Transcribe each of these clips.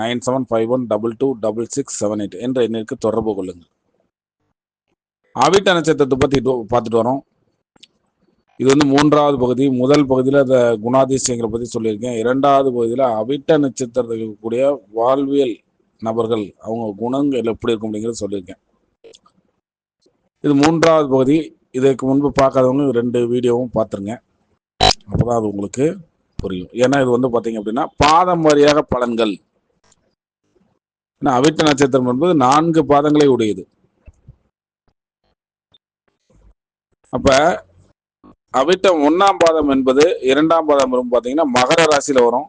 Nine seven five one double two double six seven eight என்ற எண்ணிற்கு தொடர்பு கொள்ளுங்கள். அவிட்ட நட்சத்திரத்தை பற்றி பார்த்துட்டு வரோம். இது வந்து மூன்றாவது பகுதி. முதல் பகுதியில் அந்த குணாதிசயங்களை பற்றி சொல்லியிருக்கேன். இரண்டாவது பகுதியில் அவிட்ட நட்சத்திரத்தில் இருக்கக்கூடிய வாழ்வியல் நபர்கள் அவங்க குணங்கள் எப்படி இருக்கும் அப்படிங்கிறத சொல்லியிருக்கேன். இது மூன்றாவது பகுதி. இதற்கு முன்பு பார்க்காதவங்க ரெண்டு வீடியோவும் பார்த்துருங்க. அப்போதான் அது உங்களுக்கு புரியும். ஏன்னா இது வந்து பார்த்தீங்க அப்படின்னா பாதம் வாரியாக பலன்கள். ஏன்னா அவிட்ட நட்சத்திரம் என்பது நான்கு பாதங்களை உடையது. அப்ப அவிட்டம் ஒன்னாம் பாதம் என்பது இரண்டாம் பாதம் வரும் பார்த்தீங்கன்னா மகர ராசியில வரும்.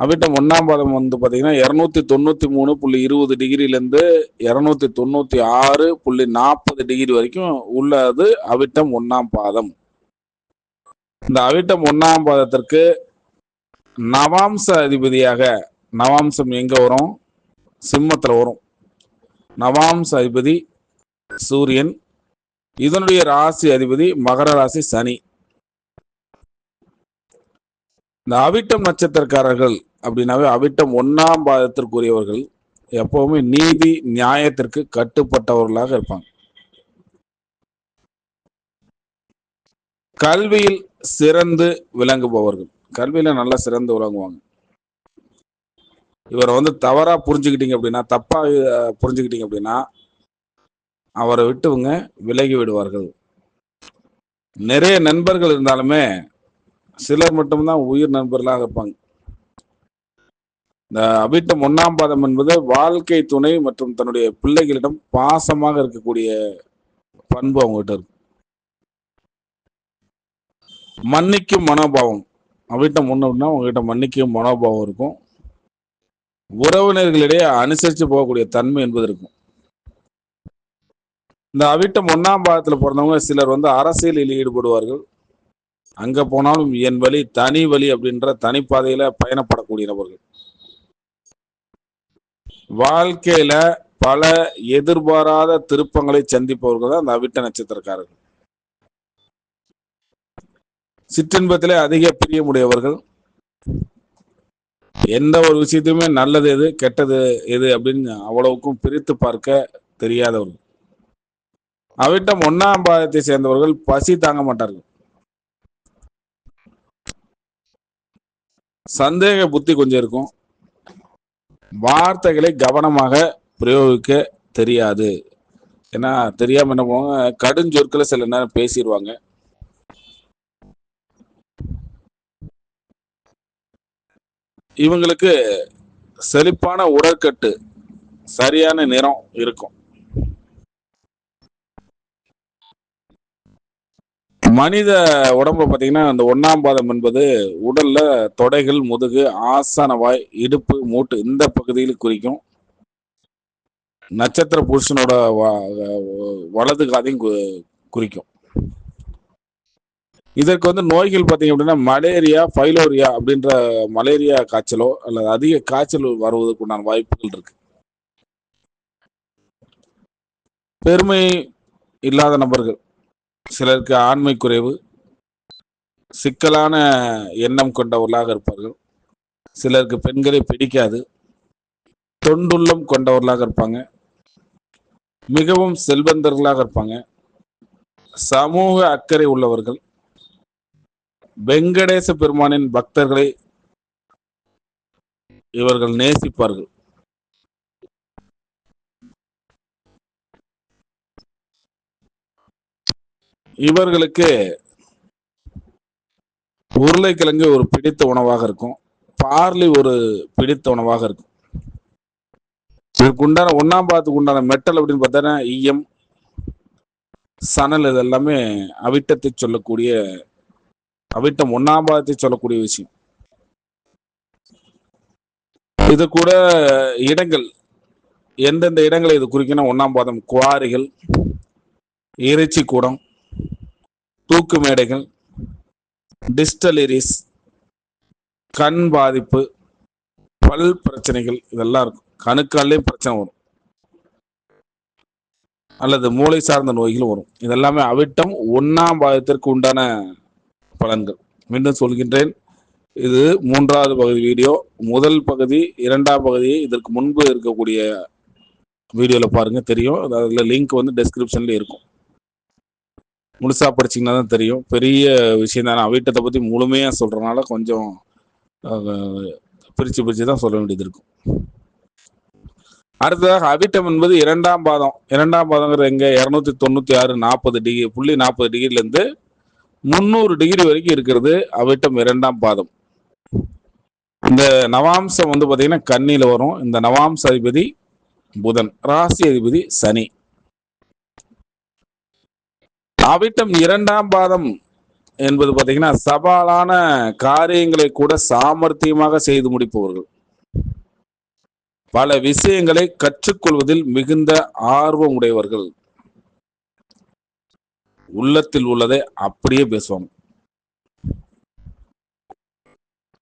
அவிட்டம் ஒன்னாம் பாதம் வந்து பார்த்தீங்கன்னா இரநூத்தி தொண்ணூத்தி மூணு புள்ளி இருபது டிகிரிலேருந்து இரநூத்தி தொண்ணூத்தி ஆறு புள்ளி நாற்பது டிகிரி வரைக்கும் உள்ளது அவிட்டம் ஒன்னாம் பாதம். இந்த அவிட்டம் ஒன்னாம் பாதத்திற்கு நவாம்ச அதிபதியாக நவாம்சம் எங்க வரும்? சிம்மத்துல வரும். நவாம்ச அதிபதி சூரியன். இதனுடைய ராசி அதிபதி மகர ராசி சனி. இந்த அவிட்டம் நட்சத்திரக்காரர்கள் அப்படின்னாவே அவிட்டம் ஒன்னாம் பாதத்திற்குரியவர்கள். எப்பவுமே நீதி நியாயத்திற்கு கட்டுப்பட்டவர்களாக இருப்பாங்க. கல்வியில் சிறந்து விளங்குபவர்கள். கல்வியில நல்லா சிறந்து விளங்குவாங்க. இவரை வந்து தவறா புரிஞ்சுக்கிட்டீங்க அப்படின்னா தப்பா புரிஞ்சுக்கிட்டீங்க அப்படின்னா அவரை விட்டுவங்க விலகி விடுவார்கள். நிறைய நண்பர்கள் இருந்தாலுமே சிலர் மட்டும்தான் உயிர் நண்பர்களாக இருப்பாங்க. இந்த அபிட்டம் ஒன்னாம் பாதம் என்பது வாழ்க்கை துணை மற்றும் தன்னுடைய பிள்ளைகளிடம் பாசமாக இருக்கக்கூடிய பண்பு அவங்ககிட்ட இருக்கும். மன்னிக்கும் மனோபாவம். அவிட்டம் ஒண்ணு அப்படின்னா மன்னிக்கும் மனோபாவம் இருக்கும். உறவினர்களிடையே அனுசரித்து போகக்கூடிய தன்மை என்பது இருக்கும். இந்த அவிட்டம் ஒன்றாம் பாகத்தில் பிறந்தவங்க சிலர் வந்து அரசியலில் ஈடுபடுவார்கள். அங்க போனாலும் என் வழி தனி வழி அப்படின்ற தனிப்பாதையில பயணப்படக்கூடிய நபர்கள். வாழ்க்கையில பல எதிர்பாராத திருப்பங்களை சந்திப்பவர்கள் தான் அந்த அவிட்ட நட்சத்திரக்காரர்கள். சிற்றின்பத்திலே அதிக பிரியமுடையவர்கள். எந்த ஒரு விஷயத்தையுமே நல்லது எது கெட்டது எது அப்படின்னு அவ்வளவுக்கும் பிரித்து பார்க்க தெரியாதவர்கள். அவிட்டம் ஒன்னாம் பாதத்தை சேர்ந்தவர்கள் பசி தாங்க மாட்டார்கள். சந்தேக புத்தி கொஞ்சம் இருக்கும். வார்த்தைகளை கவனமாக பிரயோகிக்க தெரியாது. ஏன்னா தெரியாம என்ன பண்ணுவாங்க? கடுஞ்சொற்களை சில நேரம் பேசிடுவாங்க இவங்களுக்கு செழிப்பான உடற்கட்டு சரியான நிறம் இருக்கும். மனித உடம்பு பார்த்தீங்கன்னா அந்த ஒன்றாம் பாதம் என்பது உடல்ல தொடைகள் முதுகு ஆசனவாய் இடுப்பு மூட்டு இந்த பகுதியில் குறிக்கும். நட்சத்திர புருஷனோட வ- வலது காதையும் கு- குறிக்கும். இதற்கு வந்து நோய்கள் பார்த்தீங்க அப்படின்னா மலேரியா ஃபைலோரியா அப்படின்ற மலேரியா காய்ச்சலோ அல்லது அதிக காய்ச்சல் வருவதற்குண்டான வாய்ப்புகள் இருக்கு. பெருமை இல்லாத நபர்கள் சிலருக்கு ஆண்மை குறைவு சிக்கலான எண்ணம் கொண்டவர்களாக இருப்பார்கள். சிலருக்கு பெண்களை பிடிக்காது தொண்டுள்ளம் கொண்டவர்களாக இருப்பாங்க மிகவும் செல்வந்தர்களாக இருப்பாங்க சமூக அக்கறை உள்ளவர்கள் வெங்கடேச பெருமானின் பக்தர்களை இவர்கள் நேசிப்பார்கள். இவர்களுக்கு உருளைக்கிழங்கு ஒரு பிடித்த உணவாக இருக்கும். பார்லி ஒரு பிடித்த உணவாக இருக்கும். இதுக்கு உண்டான ஒன்னாம் பாதத்துக்கு உண்டான மெட்டல் அப்படின்னு பார்த்தோன்னா ஈயம் சணல் இது எல்லாமே அவிட்டத்தை சொல்லக்கூடிய அவிட்டம் ஒன்னாம் பாதத்தை சொல்லக்கூடிய விஷயம். இது கூட இடங்கள் எந்தெந்த இடங்களை இது குறிக்கணும் ஒன்னாம் பாதம் குவாரிகள் இறைச்சி கூடம் தூக்கு மேடைகள் டிஸ்டலிரிஸ் கண் பாதிப்பு பல் பிரச்சனைகள் இதெல்லாம் இருக்கும். கணுக்கால்லையும் பிரச்சனை வரும். அல்லது மூளை சார்ந்த நோய்கள் வரும். இதெல்லாமே அவிட்டம் ஒன்னாம் பாதத்திற்கு உண்டான பலன்கள். மீண்டும் சொல்கின்றேன் இது மூன்றாவது பகுதி வீடியோ. முதல் பகுதி இரண்டாம் பகுதி இதற்கு முன்பு இருக்கக்கூடிய வீடியோவில் பாருங்க தெரியும். அதில் லிங்க் வந்து டெஸ்கிரிப்ஷன்ல இருக்கும். முழுசா படிச்சீங்கன்னா தான் தெரியும். பெரிய விஷயம் தான். நான் வீட்டத்தை பற்றி முழுமையாக சொல்கிறனால கொஞ்சம் பிரித்து பிரித்து தான் சொல்ல வேண்டியது இருக்கும். அடுத்ததாக அவிட்டம் என்பது இரண்டாம் பாதம். இரண்டாம் பாதங்கிறது எங்கே? இரநூத்தி தொண்ணூற்றி ஆறு நாற்பது டிகிரி புள்ளி நாற்பது டிகிரிலேருந்து முந்நூறு டிகிரி வரைக்கும் இருக்கிறது. அவிட்டம் இரண்டாம் பாதம். இந்த நவாம்சம் வந்து பாத்தீங்கன்னா கண்ணியில் வரும். இந்த நவாம்ச அதிபதி புதன். ராசி அதிபதி சனி. அவிட்டம் இரண்டாம் பாதம் என்பது பாத்தீங்கன்னா சவாலான காரியங்களை கூட சாமர்த்தியமாக செய்து முடிப்பவர்கள். பல விஷயங்களை கற்றுக்கொள்வதில் மிகுந்த ஆர்வம் உடையவர்கள். உள்ளத்தில் உள்ளதை அப்படியே பேசுவாங்க.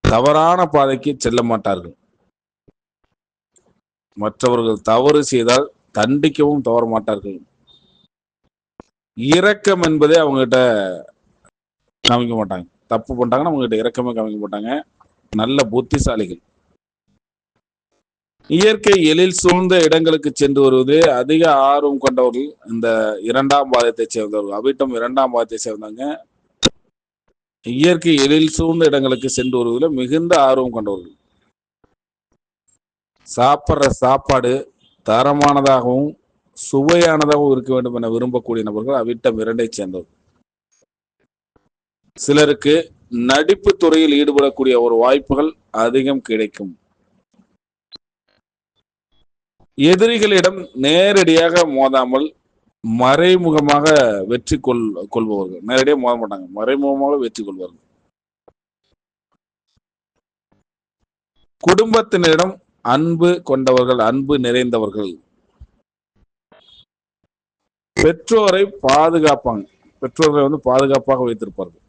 தவறான பாதைக்கு செல்ல மாட்டார்கள். மற்றவர்கள் தவறு செய்தால் தண்டிக்கவும் தவற மாட்டார்கள். இரக்கம் என்பதே அவங்ககிட்ட காமிக்க மாட்டாங்க. தப்பு பண்ணிட்டாங்கன்னா அவங்ககிட்ட இரக்கமே காமிக்க மாட்டாங்க. நல்ல புத்திசாலிகள். இயற்கை எழில் சூழ்ந்த இடங்களுக்கு சென்று வருவது அதிக ஆர்வம் கொண்டவர்கள் இந்த இரண்டாம் பாதத்தை சேர்ந்தவர்கள். அவிட்டம் இரண்டாம் பாதத்தை சேர்ந்தவங்க. இயற்கை எழில் சூழ்ந்த இடங்களுக்கு சென்று வருவதில் மிகுந்த ஆர்வம் கொண்டவர்கள். சாப்பிட்ற சாப்பாடு தரமானதாகவும் சுவையானதாகவும் இருக்க வேண்டும் என விரும்பக்கூடிய நபர்கள் அவிட்டம் இரண்டை சேர்ந்தவர்கள். சிலருக்கு நடிப்பு துறையில் ஈடுபடக்கூடிய ஒரு வாய்ப்புகள் அதிகம் கிடைக்கும். எதிரிகளிடம் நேரடியாக மோதாமல் மறைமுகமாக வெற்றி கொள் கொள்பவர்கள். நேரடியாக மோத மாட்டாங்க. மறைமுகமாக வெற்றி கொள்வார்கள். குடும்பத்தினரிடம் அன்பு கொண்டவர்கள் அன்பு நிறைந்தவர்கள். பெற்றோரை பாதுகாப்பாங்க. பெற்றோர்களை வந்து பாதுகாப்பாக வைத்திருப்பார்கள்.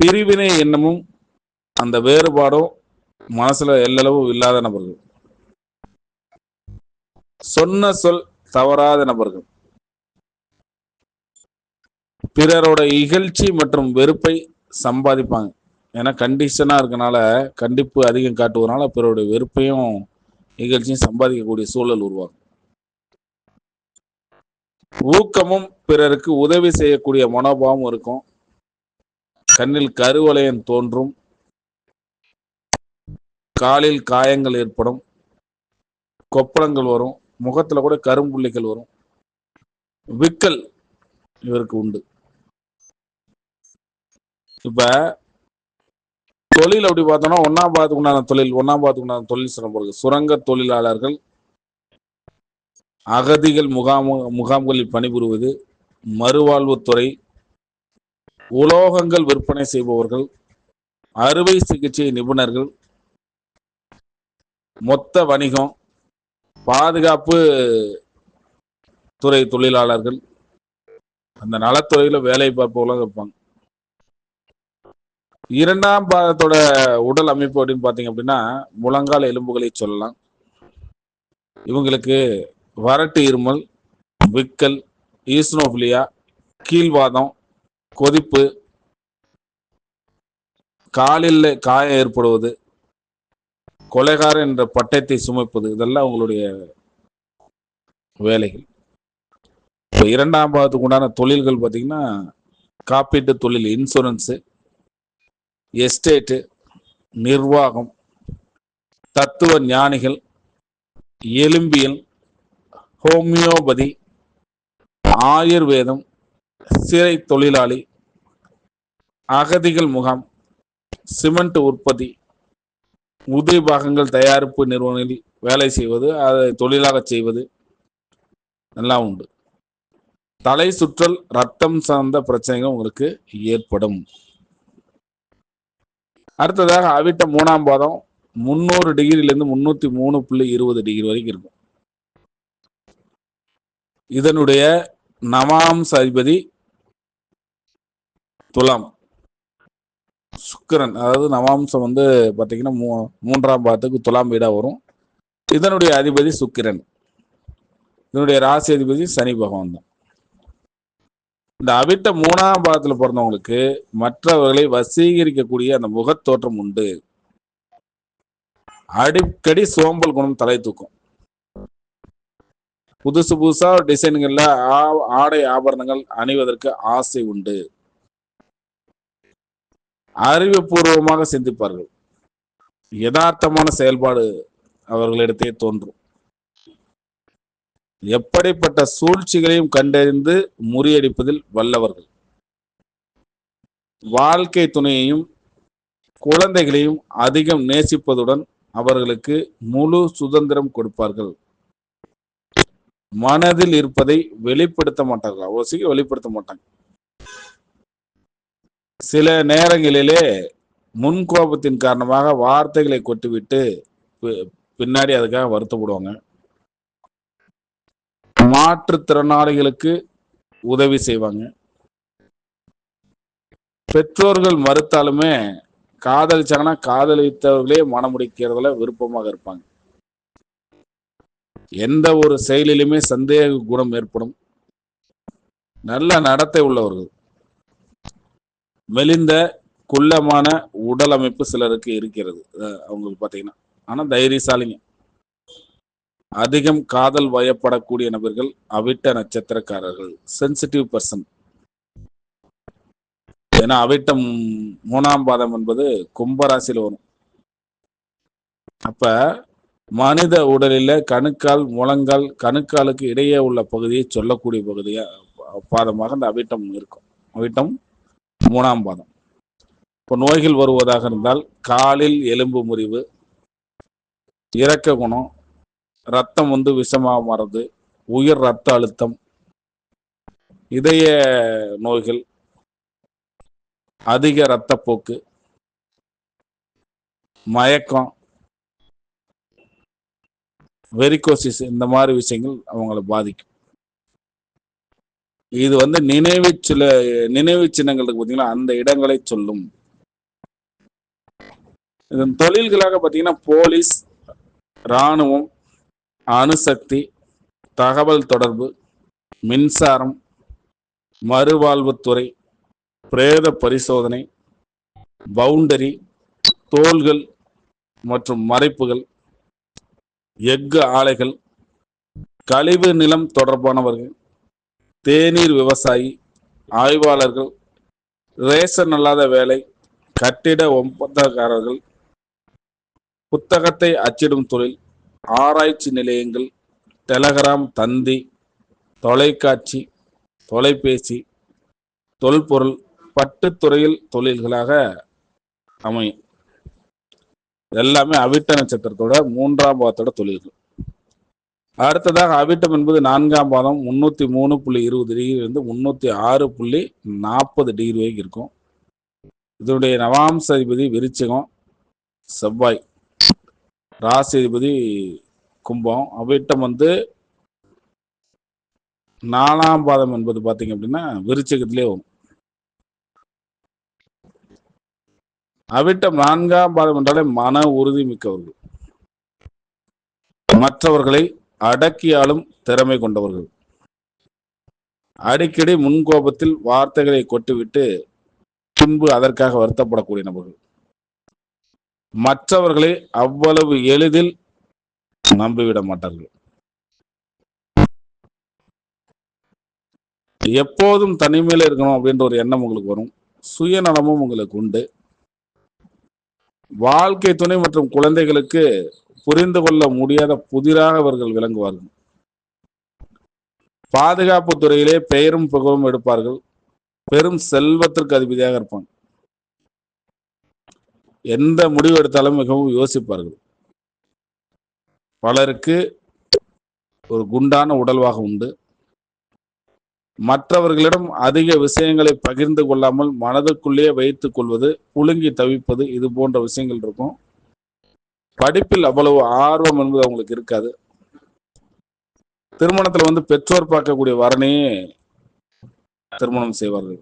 பிரிவினை எண்ணமும் அந்த வேறுபாடும் மனசுல எல்லளவும் இல்லாத நபர்கள். சொன்ன சொல் தவறாத நபர்கள். பிறரோட இகழ்ச்சி மற்றும் வெறுப்பை சம்பாதிப்பாங்க. ஏன்னா கண்டிஷனா இருக்கனால கண்டிப்பு அதிகம் காட்டுவதனால பிறருடைய வெறுப்பையும் இகழ்ச்சியும் சம்பாதிக்கக்கூடிய சூழல் உருவாகும். ஊக்கமும் பிறருக்கு உதவி செய்யக்கூடிய மனோபாவம் இருக்கும். கண்ணில் கருவளையம் தோன்றும். காலில் காயங்கள் ஏற்படும். கொப்பளங்கள் வரும். முகத்தில் கூட கரும்புள்ளிகள் வரும். விக்கல் இவருக்கு உண்டு. இப்ப தொழில் அப்படி பார்த்தோம்னா ஒன்னாம் பாதத்துக்கு உண்டான தொழில் ஒன்னாம் பாதத்துக்கு உண்டான தொழில் சிறப்பு சுரங்க தொழிலாளர்கள் அகதிகள் முகாம் முகாம்களில் பணிபுரிவது மறுவாழ்வுத்துறை உலோகங்கள் விற்பனை செய்பவர்கள் அறுவை சிகிச்சை நிபுணர்கள் மொத்த வணிகம் பாதுகாப்பு துறை தொழிலாளர்கள் அந்த நலத்துறையில வேலை பார்ப்பவங்களும் இருப்பாங்க. இரண்டாம் பாதத்தோட உடல் அமைப்பு அப்படின்னு பாத்தீங்க அப்படின்னா முழங்கால் எலும்புகளை சொல்லலாம். இவங்களுக்கு வறட்டு இருமல் விக்கல் ஈஸ்னோபிலியா கீழ்வாதம் கொதிப்பு காலில் காயம் ஏற்படுவது கொலைகாரன் என்ற பட்டயத்தை சுமைப்பது இதெல்லாம் அவங்களுடைய வேலைகள். இப்போ இரண்டாம் பாகத்துக்கு உண்டான தொழில்கள் பார்த்தீங்கன்னா காப்பீட்டு தொழில் இன்சூரன்ஸு எஸ்டேட்டு நிர்வாகம் தத்துவ ஞானிகள் எலும்பியல் ஹோமியோபதி ஆயுர்வேதம் சிறை தொழிலாளி அகதிகள் முகாம் சிமெண்ட் உற்பத்தி உதிரி பாகங்கள் தயாரிப்பு நிறுவனங்களில் வேலை செய்வது அதை தொழிலாக செய்வது எல்லாம் உண்டு. தலை சுற்றல் ரத்தம் சார்ந்த பிரச்சனைகள் உங்களுக்கு ஏற்படும். அடுத்ததாக அவிட்ட மூணாம் பாதம் முந்நூறு டிகிரியிலிருந்து முன்னூத்தி மூணு புள்ளி இருபது டிகிரி வரைக்கும் இருக்கும். இதனுடைய நவாம்ச அதிபதி துலாம். சுக்கிரன். அதாவது நவாம்சம் வந்து பார்த்தீங்கன்னா மூ மூன்றாம் பாதத்துக்கு துலாம் வீடாக வரும். இதனுடைய அதிபதி சுக்கிரன். இதனுடைய ராசி அதிபதி சனி பகவான் தான். இந்த அவிட்ட மூணாம் பாதத்தில் பிறந்தவங்களுக்கு மற்றவர்களை வசீகரிக்கக்கூடிய அந்த முகத்தோற்றம் உண்டு. அடிக்கடி சோம்பல் குணம் தலை தூக்கும். புதுசு புதுசா டிசைன்கள்ல ஆ- ஆடை ஆபரணங்கள் அணிவதற்கு ஆசை உண்டு. அறிவுபூர்வமாக சிந்திப்பார்கள். யதார்த்தமான செயல்பாடு அவர்களிடத்தே தோன்றும். எப்படிப்பட்ட சூழ்ச்சிகளையும் கண்டறிந்து முறியடிப்பதில் வல்லவர்கள். வாழ்க்கை துணையையும் குழந்தைகளையும் அதிகம் நேசிப்பதுடன் அவர்களுக்கு முழு சுதந்திரம் கொடுப்பார்கள். மனதில் இருப்பதை வெளிப்படுத்த மாட்டார்கள். அவசியம் வெளிப்படுத்த மாட்டாங்க. சில நேரங்களிலே முன்கோபத்தின் காரணமாக வார்த்தைகளை கொட்டிவிட்டு பி- பின்னாடி அதுக்காக வருத்தப்படுவாங்க. மாற்றுத்திறனாளிகளுக்கு உதவி செய்வாங்க. பெற்றோர்கள் மறுத்தாலுமே காதலிச்சாங்கன்னா காதலித்தவர்களே மனமுடிக்கிறதுல விருப்பமாக இருப்பாங்க. எந்த ஒரு செயலிலுமே சந்தேக குணம் ஏற்படும். நல்ல நடத்தை உள்ளவர்கள். மெலிந்த குள்ளமான உடல் அமைப்பு சிலருக்கு இருக்கிறது. அவங்களுக்கு பார்த்தீங்கன்னா. ஆனா தைரியசாலிங்க. அதிகம் காதல் வயப்படக்கூடிய நபர்கள் அவிட்ட நட்சத்திரக்காரர்கள். சென்சிட்டிவ் பர்சன் ஏன்னா அவிட்டம் மூணாம் பாதம் என்பது கும்பராசியில் வரும். அப்ப மனித உடலில கணுக்கால் முழங்கால் கணுக்காலுக்கு இடையே உள்ள பகுதியை சொல்லக்கூடிய பகுதியா பாதமாக அந்த அவிட்டம் இருக்கும். அவிட்டம் மூணாம் பாதம். இப்போ நோய்கள் வருவதாக இருந்தால் காலில் எலும்பு முறிவு இரக்க குணம் ரத்தம் வந்து விஷமாக மாறுது உயர் ரத்த அழுத்தம் இதய நோய்கள் அதிக இரத்தப்போக்கு மயக்கம் வெரிகோசிஸ் இந்த மாதிரி விஷயங்கள் அவங்கள பாதிக்கும். இது வந்து நினைவு சில நினைவு சின்னங்கள் இருக்கு பார்த்தீங்களா அந்த இடங்களை சொல்லும். இதன் தொழில்களாக பார்த்தீங்கன்னா போலீஸ் இராணுவம் அணுசக்தி தகவல் தொடர்பு மின்சாரம் மறுவாழ்வுத்துறை பிரேத பரிசோதனை பவுண்டரி தோள்கள் மற்றும் மறைப்புகள் எஃகு ஆலைகள் கழிவு நிலம் தொடர்பானவர்கள் தேநீர் விவசாயி ஆய்வாளர்கள் ரேசன் அல்லாத வேலை கட்டிட ஒப்பந்தக்காரர்கள் புத்தகத்தை அச்சிடும் தொழில் ஆராய்ச்சி நிலையங்கள் டெலகிராம் தந்தி தொலைக்காட்சி தொலைபேசி தொல்பொருள் பட்டுத்துறையில் தொழில்களாக அமையும். எல்லாமே அவிட்ட நட்சத்திரத்தோட மூன்றாம் பாதத்தோட தொழில்கள். அடுத்ததாக அவிட்டம் என்பது நான்காம் பாதம் முன்னூத்தி மூணு புள்ளி இருபது டிகிரி இருந்து முன்னூத்தி ஆறு புள்ளி நாற்பது டிகிரி வரைக்கும் இருக்கும். இதனுடைய நவாம்ச அதிபதி விருச்சிகம் செவ்வாய் ராசி அதிபதி கும்பம். அவிட்டம் வந்து நாலாம் பாதம் என்பது பார்த்தீங்க அப்படின்னா விருச்சகத்திலே வரும். அவிட்டம் நான்காம் பாதம் என்றாலே மன உறுதி மிக்கவர்கள். மற்றவர்களை அடக்கியாலும் திறமை கொண்டவர்கள். அடிக்கடி முன்கோபத்தில் வார்த்தைகளை கொட்டிவிட்டு பின்பு அதற்காக வருத்தப்படக்கூடிய நபர்கள். மற்றவர்களை அவ்வளவு எளிதில் நம்பிவிட மாட்டார்கள். எப்போதும் தனிமையில இருக்கணும் அப்படின்ற ஒரு எண்ணம் உங்களுக்கு வரும். சுயநலமும் உங்களுக்கு உண்டு. வாழ்க்கை துணை மற்றும் குழந்தைகளுக்கு புரிந்து கொள்ள முடியாத புதிராக அவர்கள் விளங்குவார்கள். பாதுகாப்பு துறையிலே பெயரும் புகழும் எடுப்பார்கள். பெரும் செல்வத்திற்கு அதிபதியாக இருப்பாங்க எந்த முடிவு எடுத்தாலும் மிகவும் யோசிப்பார்கள். பலருக்கு ஒரு குண்டான உடல்வாக உண்டு. மற்றவர்களிடம் அதிக விஷயங்களை பகிர்ந்து கொள்ளாமல் மனதுக்குள்ளேயே வைத்துக் கொள்வது புழுங்கி தவிப்பது இது போன்ற விஷயங்கள் இருக்கும். படிப்பில் அவ்வளவு ஆர்வம் என்பது அவங்களுக்கு இருக்காது. திருமணத்துல வந்து பெற்றோர் பார்க்கக்கூடிய வரனையே திருமணம் செய்வார்கள்.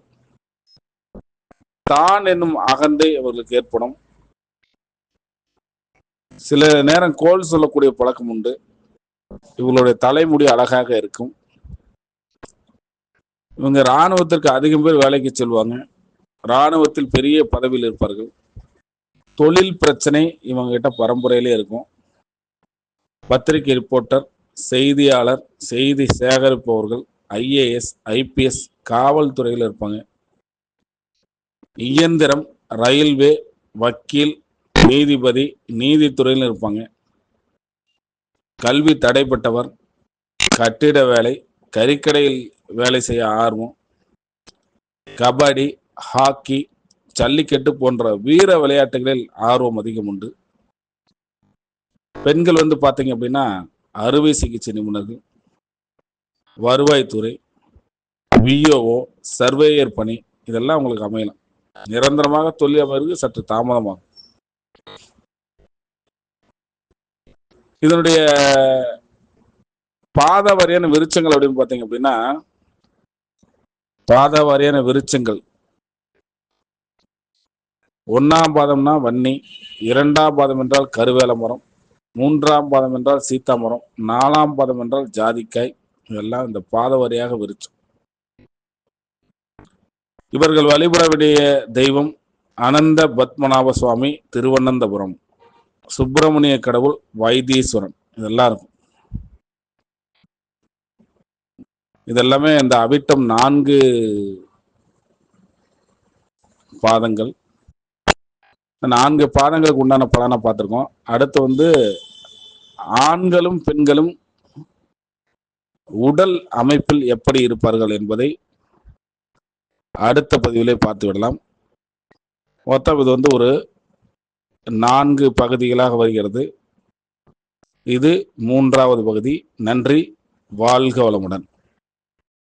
தான் என்னும் அகந்தை அவர்களுக்கு ஏற்படும். சில நேரம் கோல் சொல்லக்கூடிய பழக்கம் உண்டு. இவங்களுடைய தலைமுடி அழகாக இருக்கும். இவங்க இராணுவத்திற்கு அதிகம் பேர் வேலைக்கு செல்வாங்க. இராணுவத்தில் பெரிய பதவியில் இருப்பார்கள். தொழில் பிரச்சனை இவங்க கிட்ட பரம்பரையிலே இருக்கும். பத்திரிகை ரிப்போர்ட்டர் செய்தியாளர் செய்தி சேகரிப்பவர்கள் ஐஏஎஸ் ஐபிஎஸ் காவல்துறையில் இருப்பாங்க. இயந்திரம் ரயில்வே வக்கீல் நீதிபதி நீதித்துறையில் இருப்பாங்க. கல்வி தடைப்பட்டவர் கட்டிட வேலை கறிக்கடையில் வேலை செய்ய ஆர்வம் கபடி ஹாக்கி ஜல்லிக்கட்டு போன்ற வீர விளையாட்டுகளில் ஆர்வம் அதிகம் உண்டு. பெண்கள் வந்து பார்த்தீங்க அப்படின்னா அறுவை சிகிச்சை நிபுணர்கள் வருவாய்த்துறை விஓஓ சர்வேயர் பணி இதெல்லாம் உங்களுக்கு அமையலாம். நிரந்தரமாக தொழில் அமைவதற்கு சற்று தாமதமாகும். இதனுடைய பாத வாரியான விருச்சங்கள் அப்படின்னு பார்த்தீங்க அப்படின்னா பாத வாரியான விருச்சங்கள் ஒன்னாம் பாதம்னா வன்னி இரண்டாம் பாதம் என்றால் கருவேல மரம் மூன்றாம் பாதம் என்றால் சீத்தா மரம் நாலாம் பாதம் என்றால் ஜாதிக்காய். இதெல்லாம் இந்த பாத வரியாக விருச்சம். இவர்கள் வழிபட வேண்டிய தெய்வம் அனந்த பத்மநாப சுவாமி திருவனந்தபுரம் சுப்பிரமணிய கடவுள் வைத்தீஸ்வரன். இதெல்லாம் இருக்கும். இதெல்லாமே இந்த அவிட்டம் நான்கு பாதங்கள். நான்கு பாதங்களுக்கு உண்டான பலனை பார்த்துருக்கோம். அடுத்து வந்து ஆண்களும் பெண்களும் உடல் அமைப்பில் எப்படி இருப்பார்கள் என்பதை அடுத்த பதிவிலே பார்த்து விடலாம் மொத்தம் இது வந்து ஒரு நான்கு பகுதிகளாக வருகிறது. இது மூன்றாவது பகுதி. நன்றி வாழ்க வளமுடன்.